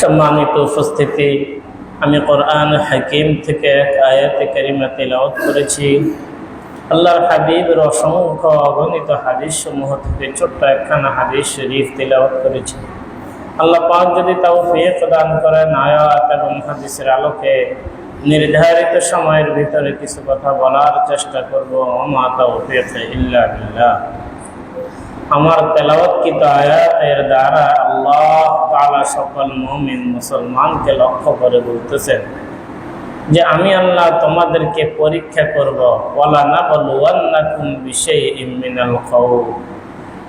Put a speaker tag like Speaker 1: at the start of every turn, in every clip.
Speaker 1: সম্মানিত উপস্থিতি, আমি কোরআন হাকিম থেকে এক আয়াতে কারিমা তেলাওয়াত করেছি। আল্লাহর হাবিবের অসংখ্য অগণিত হাদিস সমূহ থেকে ছোট্ট একখানা হাদিস শরীফ তেলাওয়াত করেছি। আল্লাহ পাক যদি তাও ফিয়ে প্রদান করেন আয়াত এবং হাদিসের আলোকে, নির্ধারিত সময়ের ভিতরে কিছু কথা বলার চেষ্টা করব। আমা তাও ইল্লা বিল্লাহ। আমার তেলাওয়াতকৃত আয়াতের দ্বারা আল্লাহ তালা সকল মুমিন মুসলমানকে লক্ষ্য করে বলতেছেন যে আমি আল্লাহ তোমাদেরকে পরীক্ষা করব, ওয়ালা নাবলুয়ান্নাকুম বিশাইইম মিনাল খাউফ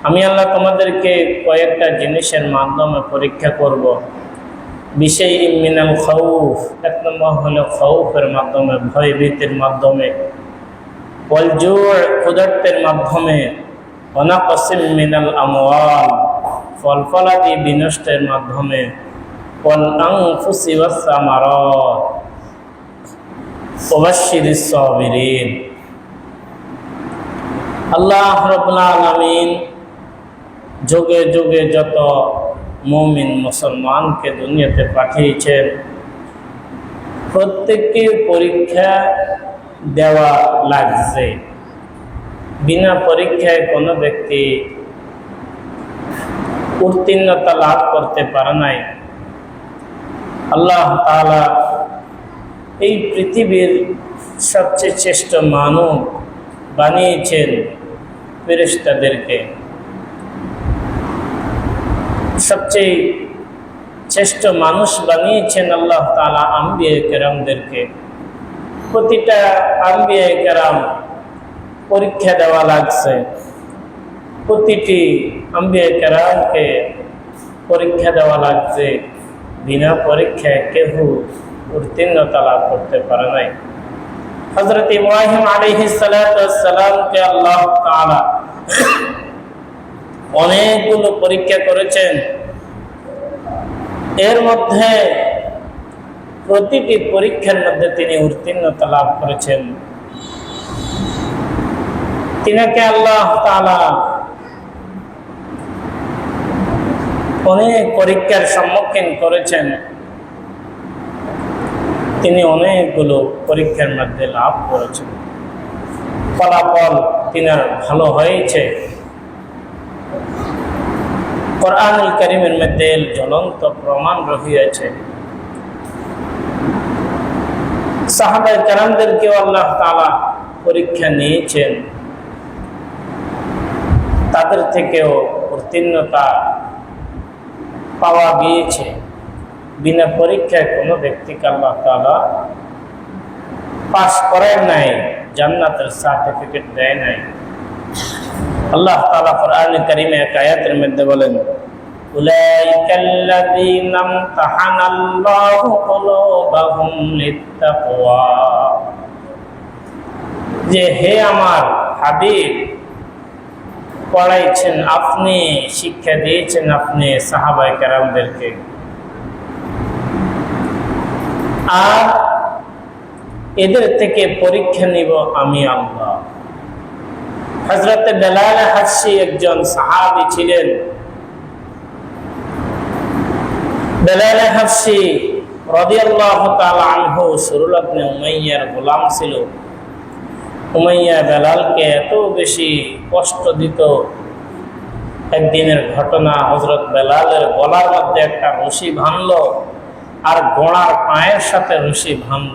Speaker 1: আমি আল্লাহ তোমাদেরকে কয়েকটা জিনিসের মাধ্যমে পরীক্ষা করব। বিশেষ মিনাল খাউফ এক নম্বর হলো খাউফের মাধ্যমে, ভয়ভীতির মাধ্যমে পলজোর ক্ষুদার্তের মাধ্যমে অনাকসিম মিনাল আমওয়াল, ফলফলাদি বিনষ্টের মাধ্যমে আল্লাহ আলামিন যুগে যুগে যত মুমিন মুসলমানকে দুনিয়াতে পাঠিয়েছেন, প্রত্যেককে পরীক্ষা দেওয়া লাগছে। বিনা পরীক্ষায় কোনো ব্যক্তি উত্তীর্ণতা লাভ করতে পারে নাই। আল্লাহ তালা এই পৃথিবীর সবচেয়ে শ্রেষ্ঠ মানব বানিয়েছেন ফেরেশতাদেরকে। সবচেয়ে শ্রেষ্ঠ মানুষ বানিয়েছেন আল্লাহ তালা আম্বিয়া কেরামদেরকে প্রতিটা আম্বিয়া কেরাম পরীক্ষা দেওয়া লাগছে। প্রতিটি আম্বিয়া কেরামকে পরীক্ষা দেওয়া লাগছে। বিনা পরীক্ষায় কেহ উত্তীর্ণতা লাভ করতে পারে নাই। হজরত ইব্রাহিম আলহি সালামকে আল্লাহ অনেকগুলো পরীক্ষা করেছেন। এর মধ্যে প্রতিটি পরীক্ষার মধ্যে তিনি উত্তীর্ণতা লাভ করেছেন। তিনাকে আল্লাহ তালা অনেক পরীক্ষার সম্মুখীন করেছেন। তিনি অনেকগুলো পরীক্ষার মধ্যে লাভ করেছেন। ফলাফল তিনার ভালো হয়েছে। কোরআনুল করিমের মধ্যে জ্বলন্ত প্রমাণ রহিয়াছে। সাহাবাই কারামদেরকেও আল্লাহ তালা পরীক্ষা নিয়েছেন। তাদের থেকেও উত্তীর্ণতা পাওয়া গিয়েছে। বিনা পরীক্ষায় কোনো ব্যক্তিকে আল্লাহ তালা পাশ করেন নাই, জান্নাতের সার্টিফিকেট দেয় নাই। আল্লাহ তাআলা কোরআন কারীমে এক আয়াতের মধ্যে বলেন যে হে আমার হাবিব পড়াইছেন, আপনি শিক্ষা দিয়েছেন আপনি সাহাবায়ে কেরামদেরকে। আর এদের থেকে পরীক্ষা নিব আমি আল্লাহ। হজরত বেলাল হাসি একজন সাহাবি ছিলেন। বেলাল হাসি রদিয়াল্লাহ তাআলা আনহু, সুরুল ইবনে উমাইয়ার গোলাম ছিল। উমাইয়া বেলালকে এত বেশি কষ্ট দিত। একদিনের ঘটনা হজরত বেলালের গলার মধ্যে একটা রশি ভাঙল আর ঘোড়ার পায়ের সাথে রশি ভাঙল।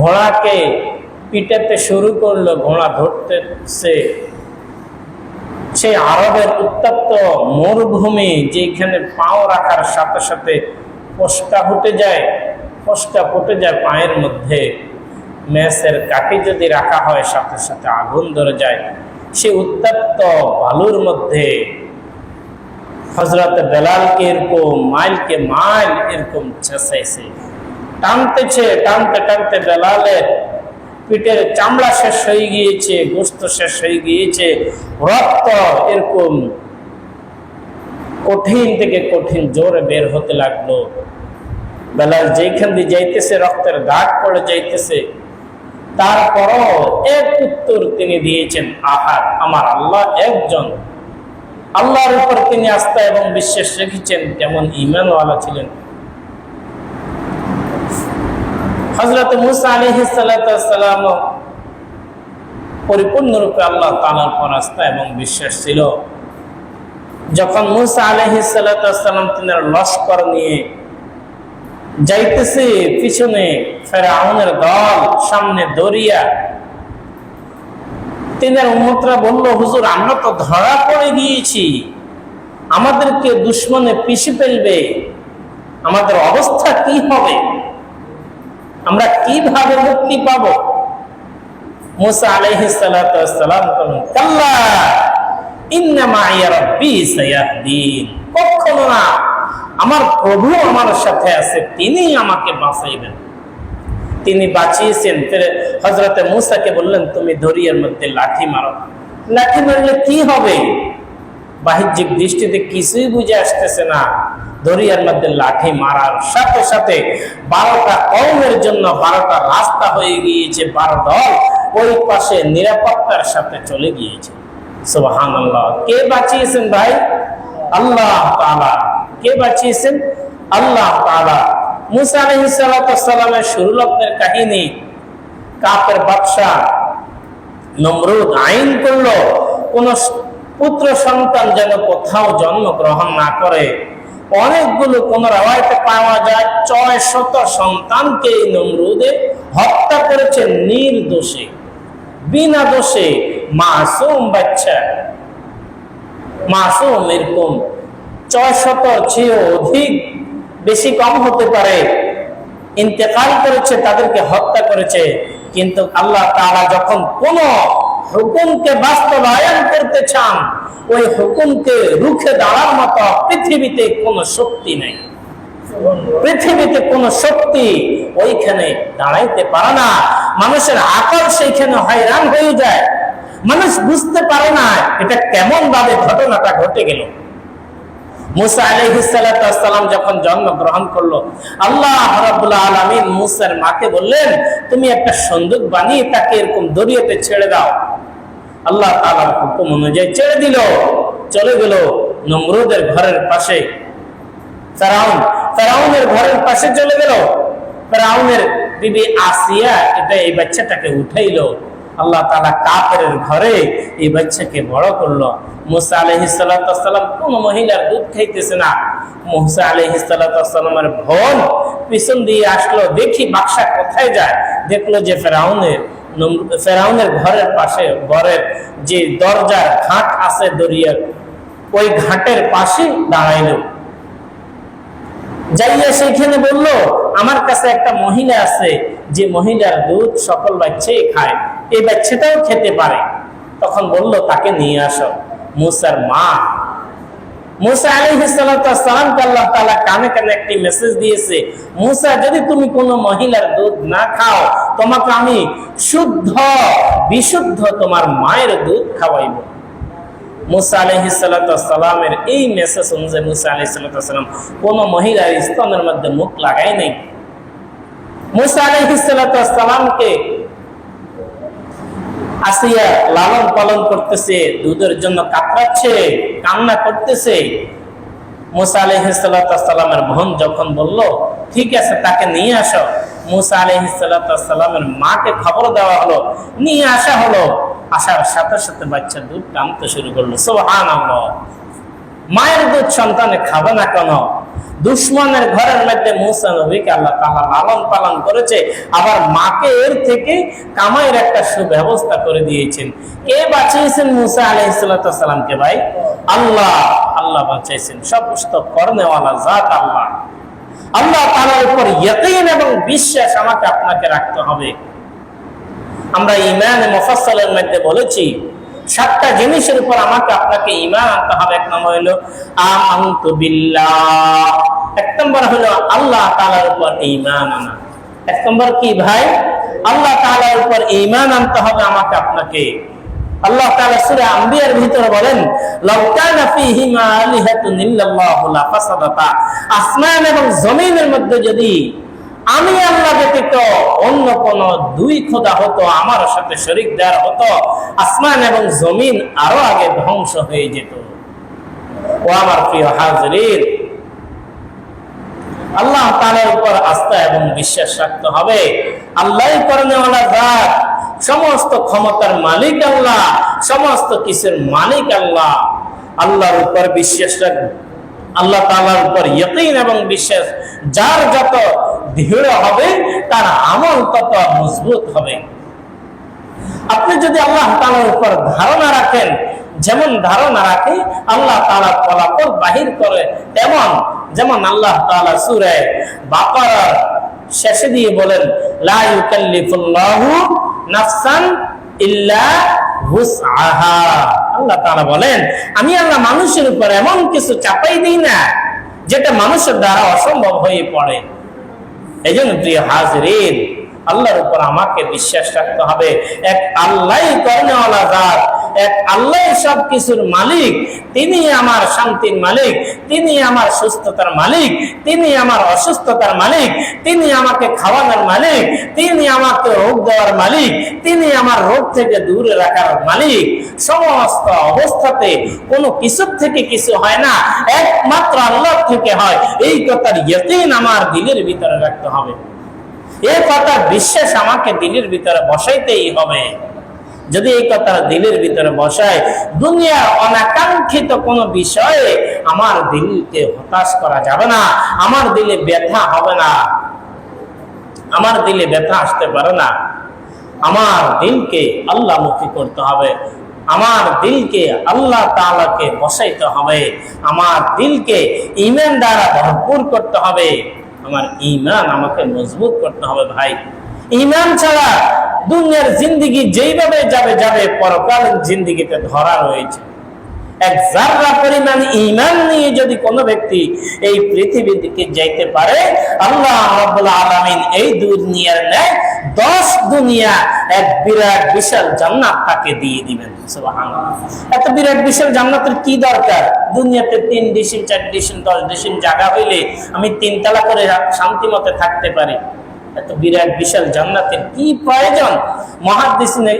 Speaker 1: ঘোড়াকে পিটাতে শুরু করল, ঘোড়া ধরতেছে। সেই আরবের উত্তপ্ত মরুভূমি যেখানে পাও রাখার সাথে সাথে ফসকা ফুটে যায়, ফসকা ফুটে যায় পায়ের মধ্যে। ম্যাসের কাঠি যদি রাখা হয়, সাথে সাথে আগুন ধরে যায়। সে উত্তপ্ত বালুর মধ্যে হজরত বেলালকে এরকম, মাইলকে মাইল এরকম ছেঁচাইছে টানতেছে, টানতে টানতে বেলালের পিঠের চামড়া শেষ হয়ে গিয়েছে, গোস্ত শেষ হয়ে গিয়েছে। রক্ত এরকম কঠিন থেকে কঠিন জোরে বের হতে লাগল। বেলাল যেখান দিয়ে যাইতেছে, রক্তের দাগ পড়ে যাইতেছে। তারপরও এক উত্তর তিনি দিয়েছেন আহার আমার আল্লাহ একজন। আল্লাহর উপর তিনি আস্থা এবং বিশ্বাস রেখেছেন, তেমন ইমানওয়ালা ছিলেন। হজরত মুসা আলহিসাল্লাম পরিপূর্ণরূপে আল্লাহ তালার পর আস্থা এবং বিশ্বাস ছিল। যখন মুসা আলহিসাল্লাম তিনার লস্কর নিয়ে যাইতেছে পিছনে ফেরাউনের দল, সামনে দরিয়া। তিনার উন্মতরা বলল, হুজুর, আমরা তো ধরা পড়ে গিয়েছি। আমাদেরকে দুশ্মনে পিষে ফেলবে। আমাদের অবস্থা কি হবে? আমরা কীভাবে মুক্তি পাব? মুসা আলাইহি সালাম কাল্লা, ইন্নামা কখনো না আমার প্রভু আমার সাথে আছে, তিনি আমাকে বাঁচাইবেন। তিনি বাঁচিয়েছেন। হজরতে মুসাকে বললেন, তুমি দরিয়ার মধ্যে লাঠি মারো। লাঠি মারলে কি হবে? বাহ্যিক দৃষ্টিতে কিছুই বুঝে আসতেছে না। দরিয়ার মধ্যে লাঠি মারার সাথে সাথে বারোটা কৌমের জন্য বারোটা রাস্তা হয়ে গিয়েছে, বারো দল ওই পাশে নিরাপত্তার সাথে চলে গিয়েছে। আল্লাহ কে বাঁচিয়েছেন ভাই? আল্লাহ তালা কে বাঁচিয়েছেন? আল্লাহ তালা মুসা কাহিনী। কাপের বাদশাহ নমরুদ আইন করল, কোন পুত্র সন্তান যেন কোথাও জন্মগ্রহণ না করে। অনেকগুলো কোন রাওয়ায়তে পাওয়া যায়, ছয় শত সন্তানকে নমরুদে হত্যা করেছে নির্দোষে বিনা দোষে মাসুম বাচ্চা, মাসুম এরকম ছয় শত চেয়ে অধিক বেশি কম হতে পারে। ইন্তেকাল করেছে, তাদেরকে হত্যা করেছে। কিন্তু আল্লাহ তারা যখন কোন হুকুমকে বাস্তবায়ন করতে চান, ওই হুকুমকে রুখে দাঁড়ার মতো পৃথিবীতে কোনো শক্তি নেই। পৃথিবীতে কোন শক্তি ওইখানে দাঁড়াইতে পারে না। মানুষের আকল সেইখানে হয়রান হয়ে যায়। মানুষ বুঝতে পারে না এটা কেমন ভাবে ঘটনাটা ঘটে গেল। মুসা আলহিসাল্লাম যখন জন্মগ্রহণ করল, আল্লাহ রাবুল্লাহ আলমিন মুসার মাকে বললেন, তুমি একটা সন্দুক বানিয়ে তাকে এরকম দরিয়াতে ছেড়ে দাও। আল্লাহ তালার হুকুম অনুযায়ী ছেড়ে দিল, চলে গেল নমরুদের ঘরের পাশে। ফেরাউন, ফেরাউনের ঘরের পাশে চলে গেল। ফেরাউনের বিবি আসিয়া এটা এই বাচ্চাটাকে উঠাইলো। আল্লাহ তালা কাপের ঘরে এই বাচ্চাকে বড় করল। মুসা আলহি সাল্লাম কোন মহিলার দুধ খাইতেছে না। মুসা আলহি সাল্লামের বোন পিছন দিয়ে আসলো, দেখি বাক্সা কোথায় যায়। দেখল যে ফেরাউনের ফেরাউনের ঘরের পাশে, ঘরের যে দরজার ঘাট আছে দরিয়ার, ওই ঘাটের পাশে দাঁড়াইলো। যাইয়া সেখানে বলল, আমার কাছে একটা মহিলা আছে, যে মহিলার দুধ সকল বাচ্চাই খায়। এই বাচ্চাটাও খেতে পারে। তখন বলল, তাকে নিয়ে আসো। মুসার মা, মুসা আলহিসামকে আল্লাহ তালা কানে কানে একটি মেসেজ দিয়েছে, মুসা, যদি তুমি কোনো মহিলার দুধ না খাও, তোমাকে আমি শুদ্ধ, বিশুদ্ধ তোমার মায়ের দুধ খাওয়াইব। মুসা আলহিসাল্লামের এই মেসেজ অনুযায়ী মুসা আলহিসাল্লাম কোন মহিলার স্তনের মধ্যে মুখ লাগাই নেই। মুসা আলহিসাল্লামকে আসিয়া লালন পালন করতেছে, দুধের জন্য কাতরাচ্ছে, কান্না করতেছে। মুসা আলহিসাল্লামের বোন যখন বলল, ঠিক আছে, তাকে নিয়ে আসো। মুসা আলহিসাল্লামের মাকে খবর দেওয়া হলো, নিয়ে আসা হলো। আসার সাথে সাথে বাচ্চা দুধ টানতে শুরু করল। সোহান মায়ের দুধ সন্তানে খাবে না কেন? দুশ্মনের ঘরের মধ্যে মুসা নবীকে আল্লাহ তালা লালন পালন করেছে, আবার মাকে এর থেকে কামাইয়ের একটা সুব্যবস্থা করে দিয়েছেন। কে বাঁচিয়েছেন মুসা আলহিসামকে ভাই? আল্লাহ আল্লাহ বাঁচাইছেন সমস্ত কর্নেওয়ালা জাত আল্লাহ। আল্লাহ তালার উপর ইয়কিন এবং বিশ্বাস আমাকে আপনাকে রাখতে হবে। আমরা ইমান মফাসলের মধ্যে বলেছি সাতটা জিনিসের উপর আমাকে আপনাকে ইমান আনতে হবে। এক নম্বর হলো, আমন্তু এক নম্বর হলো, আল্লাহ তালার উপর ইমান আনা। এক নম্বর কি ভাই? আল্লাহ তালার উপর ইমান আনতে হবে আমাকে আপনাকে। আল্লাহ তাআলা সূরা আম্বিয়ার ভিতরে বলেন, লাউ কানা ফীহিমা আলিহাতুন ইল্লাল্লাহু লাফাসাদাতা আসমান এবং জমিনের মধ্যে যদি আমি আল্লাহ ব্যতীত অন্য কোন দুই খোদা হতো, আমার সাথে শরিক দেওয়ার হতো, আসমান এবং জমিন আরও আগে ধ্বংস হয়ে যেত। ও আমার প্রিয় হাজরিন, আল্লাহ তাআলার উপর আস্থা এবং বিশ্বাস রাখতে হবে। আল্লাহ সমস্ত ক্ষমতার মালিক আল্লাহ, সমস্ত কিছুর মালিক আল্লাহ। আল্লাহর উপর বিশ্বাস রাখবে। আল্লাহ তালার উপর ইয়কিন এবং বিশ্বাস, যার যত দৃঢ় হবে, তার আমল তত মজবুত হবে। আপনি যদি আল্লাহ তাআলার উপর ধারণা রাখেন, যেমন ধারণা রাখে, আল্লাহ তাআলা ফলাফল বাহির করে তেমন, যেমন আল্লাহ তাআলা সুরে বাকারার শেষে দিয়ে বলেন, লা ইউকাল্লিফুল্লাহু নাফসান ইল্লা আল্লাহ তাআলা বলেন, আমি আল্লাহ মানুষের উপর এমন কিছু চাপাই দিই না, যেটা মানুষের দ্বারা অসম্ভব হয়ে পড়ে। এই জন্য প্রিয় হাজরিন, আল্লাহর উপর আমাকে বিশ্বাস রাখতে হবে। এক আল্লাহ কর্ণওয়ালা জাত এক আল্লাহ সব কিছুর মালিক। তিনি আমার শান্তির মালিক, তিনি আমার সুস্থতার মালিক, তিনি আমার অসুস্থতার মালিক, তিনি আমাকে খাওয়ানোর মালিক, তিনি আমাকে রোগ দেওয়ার মালিক, তিনি আমার রোগ থেকে দূরে রাখার মালিক। সমস্ত অবস্থাতে কোনো কিছুর থেকে কিছু হয় না, একমাত্র আল্লাহ থেকে হয়। এই কথার ইয়কিন আমার দিলের ভিতরে রাখতে হবে। এ কথার বিশ্বাস আমাকে দিলের ভিতরে বসাইতেই হবে। যদি এই কথা দিলের ভিতরে বসায় দুনিয়ার অনাকাঙ্ক্ষিত কোনো বিষয়ে আমার দিলকে হতাশ করা যাবে না, আমার দিলে ব্যথা হবে না, আমার দিলে ব্যথা আসতে পারে না। আমার দিলকে আল্লাহমুখী করতে হবে, আমার দিলকে আল্লাহ তাআলাকে বসাইতে হবে, আমার দিলকে ইমান দ্বারা ভরপুর করতে হবে, আমার ইমান আমাকে মজবুত করতে হবে ভাই। ইমান ছাড়া দুনিয়ার জিন্দিগি যেইভাবে যাবে যাবে, পরকালীন জিন্দিগিতে ধরা রয়েছে। এক জাররা পরিমাণ ইমান নিয়ে যদি কোনো ব্যক্তি এই পৃথিবী দিকে যাইতে পারে, আল্লাহ রাব্বুল আলামিন এই দুনিয়ার ন্যায় দশ দুনিয়া এক বিরাট বিশাল জান্নাত তাকে দিয়ে দিবেন। এত বিরাট বিশাল জান্নাতের কি দরকার? দুনিয়াতে তিন ডিসিম, চার ডিসিম, দশ ডিসিম জায়গা হইলে আমি তিনতলা করে শান্তি মতে থাকতে পারি। এত বিরাট, বিশাল জান্নাতের কি প্রয়োজন? মহাদিসিনে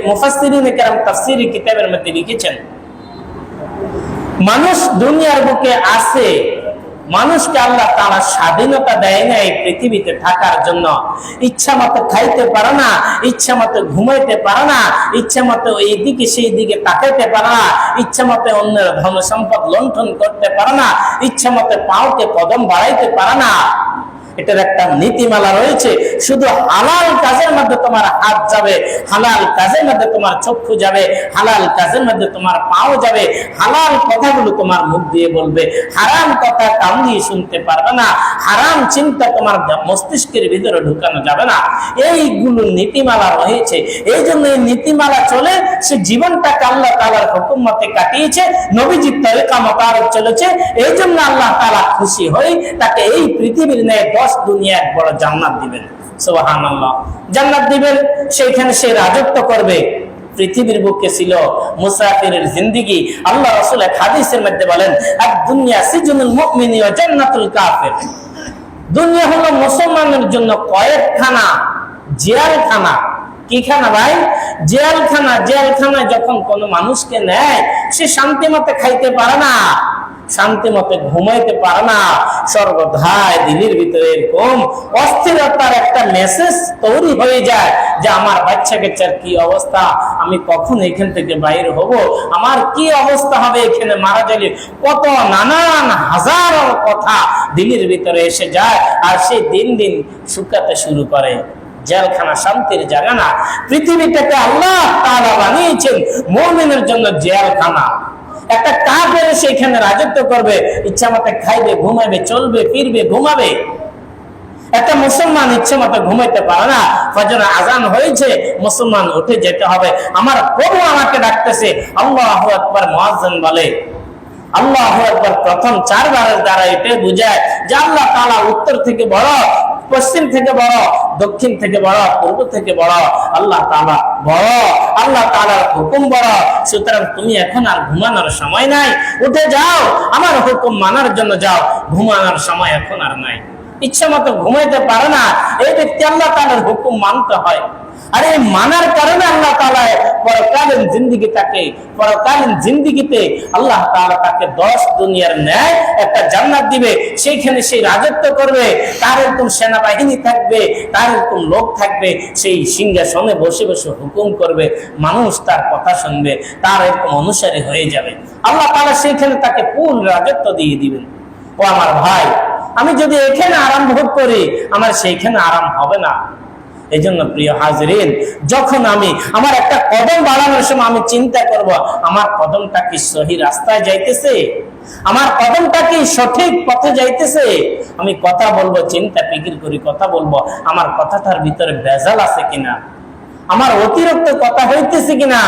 Speaker 1: কিতাবের মধ্যে লিখেছেন, মানুষ দুনিয়ার বুকে আছে, মানুষকে আল্লাহ তারা স্বাধীনতা দেয় না এই পৃথিবীতে থাকার জন্য। ইচ্ছা মতো খাইতে পারে না, ইচ্ছা মতো ঘুমাইতে পারে না, ইচ্ছা মতো এইদিকে সেই দিকে তাকাইতে পারে না, ইচ্ছা মতো অন্যের ধন সম্পদ লণ্ঠন করতে পারে না, ইচ্ছা মতো পাওকে কদম বাড়াইতে পারে না। এটার একটা নীতিমালা রয়েছে। শুধু হালাল কাজের মধ্যে তোমার হাত যাবে, হালাল কাজের মধ্যে তোমার চক্ষু যাবে, হালাল কাজের মধ্যে তোমার পাও যাবে, হালাল কথাগুলো তোমার মুখ দিয়ে বলবে। হারাম কথা কান দিয়ে শুনতে পারবে না, হারাম চিন্তা তোমার মস্তিষ্কের ভিতরে ঢুকানো যাবে না। এইগুলো নীতিমালা রয়েছে। এই জন্য এই নীতিমালা চলে, সে জীবনটাকে আল্লাহ তালার হুকুম মতে কাটিয়েছে, নবীজির তরিকা মোতাবেক চলেছে। এই জন্য আল্লাহ তালা খুশি হয়ে তাকে এই পৃথিবীর ন্যায় দুনিয়া এক বড় জান্নাত দিবেন। সোহান আল্লাহ জান্নাত দিবেন, সেইখানে সে রাজত্ব করবে। পৃথিবীর বুকে ছিল মুসাফিরের জিন্দিগি। আল্লাহ রাসূল এক হাদিসের মধ্যে বলেন দুনিয়া সিজনুল জান্নাতুল কাফির। দুনিয়া হলো মুসলমানের জন্য কয়েকখানা জেলখানা। কি খানা ভাই? জেলখানা, জেলখানায় যখন কোনো মানুষকে নেয়, সে শান্তি মতে খাইতে পারে না। শান্তি মতে ঘুমাইতে পারে না। সর্বধায় দিল্লির ভিতরে এরকম অস্থিরতার একটা মেসেজ তৈরি হয়ে যায় যে, আমার বাচ্চা কাচ্চার কি অবস্থা? আমি কখন এখান থেকে বাইর হব? আমার কি অবস্থা হবে এখানে? মারা গেলে কত নানান হাজার কথা দিল্লির ভিতরে এসে যায় আর সে দিন দিন শুকাতে শুরু করে। জেলখানা শান্তির জায়গা না। পৃথিবীটাকে আল্লাহ তাআলা বানিয়েছেন মুমিনের জন্য জেলখানা। একটা কাফের সেখানে রাজত্ব করবে ইচ্ছা মতো খাইবে ঘুমাবে চলবে, ফিরবে, ঘুমাবে। একটা মুসলমান ইচ্ছে মতো ঘুমাইতে পারে না। ফজর আজান হয়েছে, মুসলমান উঠে যেতে হবে। আমার প্রভু আমাকে ডাকতেছে, আল্লাহ একবার মুয়াজ্জিন বলে। আল্লাহ আকবার প্রথম চারবারের দ্বারা এটাই বুঝায় যে আল্লাহ তাআলা উত্তর থেকে বড়, পশ্চিম থেকে বড়, দক্ষিণ থেকে বড়, পূর্ব থেকে বড় আল্লাহ তাআলা বড়, আল্লাহ তাআলার হুকুম বড়। সুতরাং তুমি এখন আর ঘুমানোর সময় নাই। উঠে যাও, আমার হুকুম মানার জন্য যাও। ঘুমানোর সময় এখন আর নাই। ইচ্ছা মতো ঘুমাইতে পারে না। এই ব্যক্তি আল্লাহ তাআলার হুকুম মানতে হয়। আর এই মানার কারণে আল্লাহ তাআলা পরকালীন জিন্দিগি তাকে, পরকালীন জিন্দিগিতে আল্লাহ তাআলা তাকে দশ দুনিয়ার ন্যায় একটা জান্নাত দিবে। সেইখানে সেই রাজত্ব করবে, তার এরকম সেনাবাহিনী থাকবে, তার এরকম লোক থাকবে, সেই সিংহাসনে বসে বসে হুকুম করবে, মানুষ তার কথা শুনবে, তার এরকম অনুসারী হয়ে যাবে। আল্লাহ তাআলা সেইখানে তাকে পূর্ণ রাজত্ব দিয়ে দিবেন। ও আমার ভাই, আমি যদি এখানে আরাম ভোগ করি, আমার সেইখানে আরাম হবে না। এই জন্য প্রিয় হাজরিন, যখন আমি আমার একটা কদম বাড়ানোর সময় আমি চিন্তা করব, আমার কদমটা কি সহি রাস্তায় যাইতেছে? আমার কদমটা কি সঠিক পথে যাইতেছে? আমি কথা বলব, চিন্তা ফিকির করি, কথা বলব, আমার কথাটার ভিতরে ভেজাল আছে কিনা? আমার অতিরিক্ত কথা হইতেছে কিনা?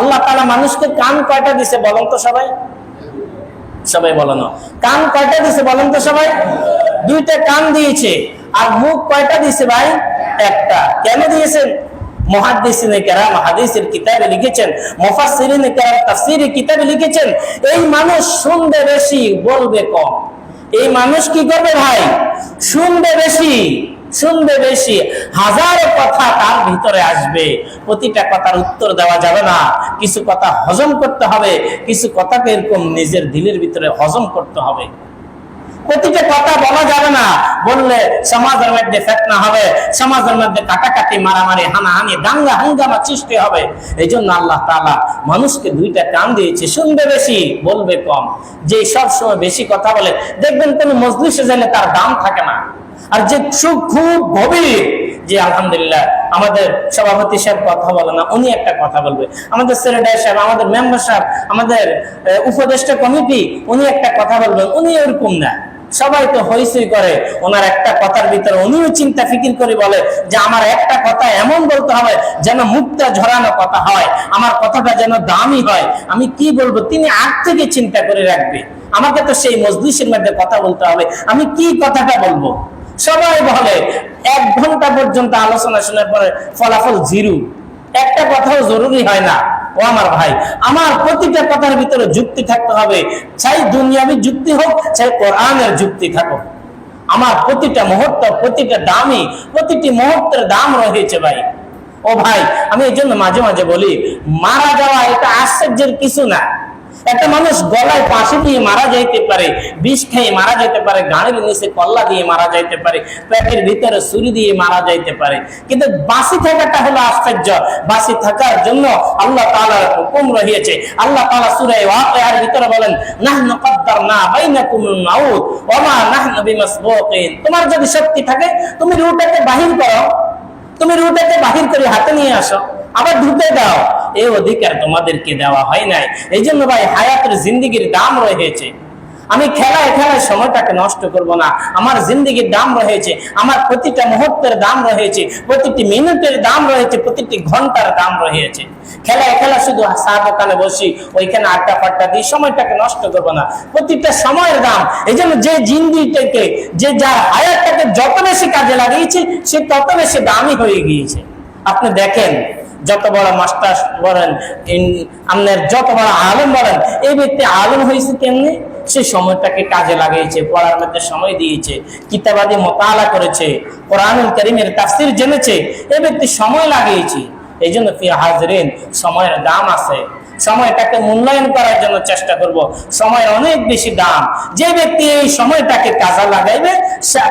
Speaker 1: আল্লাহ তাআলা মানুষকে কান কয়টা দিছে বলেন তো সবাই? সবাই বলো না। কান কয়টা দিছে বলেন তো সবাই? দুইটা কান দিয়েছে। আর মুখ কয়টা দিছে ভাই? একটা। কেন দিয়েছেন? মহাদিসিনে কেরাম হাদিসের কিতাবে লিখেছেন, মুফাসসিরিনে কেরাম তাফসীরের কিতাবে লিখেছেন, এই মানুষ শুনবে বেশি, বলবে কম। এই মানুষ কি করবে ভাই? শুনবে বেশি শুনবে বেশি। হাজারো কথা তার ভিতরে আসবে। প্রতিটা কথার উত্তর দেওয়া যাবে না। কিছু কথা হজম করতে হবে, কিছু কথাকে এরকম নিজের দিলের ভিতরে হজম করতে হবে। প্রতিটা কথা বলা যাবে না। বললে সমাজের মধ্যে ফেতনা হবে, সমাজের মধ্যে কাটাকাটি, মারামারি, হানাহানি, দাঙ্গা, হাঙ্গামা সৃষ্টি হবে। এই জন্য আল্লাহ তাআলা মানুষকে দুইটা কান দিয়েছে, শুনবে বেশি, বলবে কম। যে সব সময় বেশি কথা বলে, দেখবেন কোন মজলিসে যাইলে তার দাম থাকে না। আর যে সুখ খুব গভীর, যে আলহামদুলিল্লাহ আমাদের সভাপতি সাহেব কথা বলে না, উনি একটা কথা বলবে। আমাদের সেক্রেটারি সাহেব, আমাদের মেম্বার সাহেব, আমাদের উপদেষ্টা কমিটি, উনি একটা কথা বলবেন, উনি ওরকম না। সবাই তো হইসই করে। ওনার একটা কথার ভিতরে উনিও চিন্তা ফিকির করে বলে যে, আমার একটা কথা এমন বলতে হবে যেন মুক্তা ঝরানো কথা হয়। আমার কথাটা যেন দামি হয়। আমি কি বলব? তিনি আগ থেকে চিন্তা করে রাখবে। আমাকে তো সেই মজলিসের মধ্যে কথা বলতে হবে। আমি কি কথাটা বলব? সবাই বলে, এক ঘণ্টা পর্যন্ত আলোচনা শোনার পরে ফলাফল জিরো। একটা কথাও জরুরি হয় না। ও আমার ভাই, আমার প্রতিটা কথার ভিতরে যুক্তি থাকতে হবে। চাই দুনিয়াবি যুক্তি হোক, চাই কোরআনের যুক্তি থাকুক। আমার প্রতিটা মুহূর্ত, প্রতিটা দামই প্রতিটি মুহূর্তের দাম রয়েছে ভাই। ও ভাই, আমি এই জন্য মাঝে মাঝে বলি, মারা যাওয়া এটা আশ্চর্যের কিছু না। একটা মানুষ গলায় পাশে দিয়ে মারা যাইতে পারে, বিষ খেয়ে মারা যেতে পারে গাড়ির নিচে কল্লা দিয়ে মারা যাইতে পারে, পেটের ভিতরে ছুরি দিয়ে মারা যাইতে পারে। কিন্তু বাসি থাকাটা হলো আশ্চর্য। বাসি থাকার জন্য আল্লাহ তাআলার হুকুম রহিয়েছে। আল্লাহ তাআলা সুরে ওয়াকিয়ার ভিতরে বলেন না নকদ্দার নাহনু কদ্দারনা বাইনাকুমুল মাউত ওয়া মা নাহনু বিমাসবুকিন তোমার যদি শক্তি থাকে, তুমি রুটাকে বাহির করো। তুমি রুটাকে বাহির করে হাতে নিয়ে আসো। আবার ঢুকে দাও। এই অধিকার তোমাদেরকে দেওয়া হয় নাই। এই জন্য ভাই, হায়াতের জিন্দিগির দাম রয়েছে। আমি খেলায় খেলায় সময়টাকে নষ্ট করব না। আমার জিন্দিগির দাম রয়েছে। আমার প্রতিটা মুহূর্তের দাম রয়েছে। প্রতিটি মিনিটের দাম রয়েছে। প্রতিটি ঘণ্টার দাম রয়েছে। খেলায় খেলা শুধু চা দোকানে বসি, ওইখানে আড্ডা ফাড্ডা দিই সময়টাকে নষ্ট করব না। প্রতিটা সময়ের দাম। এই জন্য যে জিন্দিটাকে, যে যার হায়াতটাকে যত বেশি কাজে লাগিয়েছে, সে তত বেশি দামি হয়ে গিয়েছে। আপনি দেখেন যত বড় মাস্টার বলেন আপনার যত বড় আলম বলেন, এই ব্যক্তি আলম হয়েছে কেমনি? সে সময়টাকে কাজে লাগিয়েছে, পড়ার মধ্যে সময় দিয়েছে, কিতাবাদি মোতালা করেছে, কোরআনুল করিমের তাফসির জেনেছে, এই ব্যক্তি সময় লাগিয়েছে। এই জন্য ফি হাজরিন, সময়ের দাম আছে। সময়টাকে মূল্যায়ন করার জন্য চেষ্টা করব। সময় অনেক বেশি দাম। যে ব্যক্তি এই সময়টাকে কাজে লাগাইবে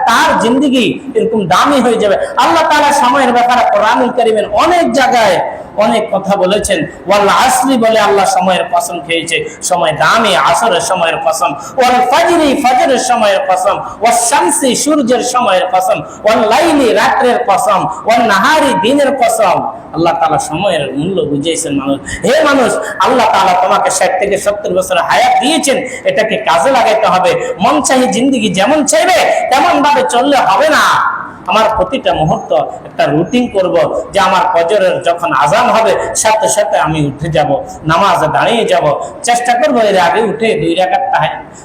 Speaker 1: তার জিন্দগি এরকম দামি হয়ে যাবে। আল্লাহ তাআলা সময়ের ব্যাপারে কোরআনুল কারীমের অনেক জায়গায় অনেক কথা বলেছেন। ওয়াল আসলি বলে আল্লাহ সময়ের কসম খেয়েছে। সময় দামি আসরের সময়ের কসম। ওয়াল ফাজরি ফজরের সময়ের কসম। ওয়াল শামসি সূর্যের সময়ের কসম। ওয়াল লাইলি রাত্রের কসম। ওয়াল নাহারি দিনের কসম। আল্লাহ তাআলা সময়ের মূল্য বুঝিয়েছেন মানুষ। হে মানুষ, আল্লাহ তাআলা তোমাকে ষাট থেকে সত্তর বছর হায়াত দিয়েছেন। এটাকে কাজে লাগাইতে হবে। মন চাহি জিন্দগি যেমন চাইবে তেমন ভাবে চললে হবে না। আমার প্রতিটা মুহূর্ত একটা রুটিন করব যে আমার কজরের যখন আজান হবে, সাথে সাথে আমি উঠে যাব, নামাজে দাঁড়িয়ে যাব। চেষ্টা করব এর আগে উঠে দুই রাখার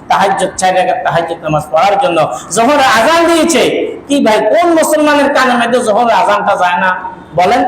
Speaker 1: তাহাজ চার রাখার তাহাজ নামাজ পড়ার জন্য। জহর আজান দিয়েছে। কি ভাই, কোন মুসলমানের কানে মেয়েদের জহরে আজানটা যায় না? বলেন।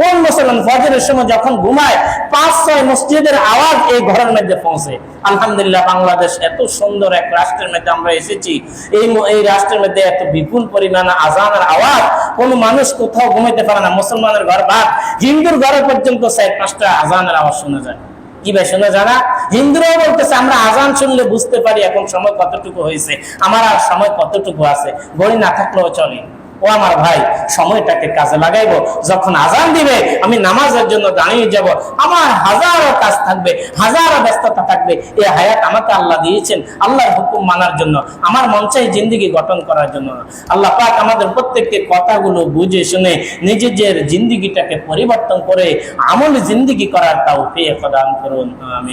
Speaker 1: কোন মুসলমান ফজরের সময় যখন ঘুমায় পাঁচ ছয় মসজিদের আওয়াজ এই ঘরের মধ্যে পৌঁছে। আলহামদুলিল্লাহ, বাংলাদেশ এত সুন্দর এক রাষ্ট্রের মধ্যে আমরা এসেছি। এই এই রাষ্ট্রের মধ্যে এত বিপুল পরিমাণে আজানের আওয়াজ। কোন মানুষ কোথাও ঘুমাইতে পারে না। মুসলমানের ঘর বাদ। হিন্দুর ঘরে পর্যন্ত চার, পাঁচটা আজানের আওয়াজ শোনা যায়। কি ভাই, শোনা যারা হিন্দুরাও বলতেছে, আমরা আজান শুনলে বুঝতে পারি এখন সময় কতটুকু হয়েছে। আমার আর সময় কতটুকু আছে। ঘড়ি না, থাকলেও চলে। ও আমার ভাই, সময়টাকে কাজে লাগাইবো। যখন আজান দিবে, আমি নামাজের জন্য দাঁড়িয়ে যাব। আমার হাজারো কাজ থাকবে, হাজারো ব্যস্ততা থাকবে। এই হায়াত আমাকে আল্লাহ দিয়েছেন, আল্লাহর হুকুম মানার জন্য। আমার মন চাই জিন্দিগি গঠন করার জন্য। আল্লাহ পাক আমাদের প্রত্যেককে কথাগুলো বুঝে শুনে নিজের জিন্দিগিটাকে পরিবর্তন করে আমল জিন্দিগি করার তাও পেয়ে প্রদান করুন। আমি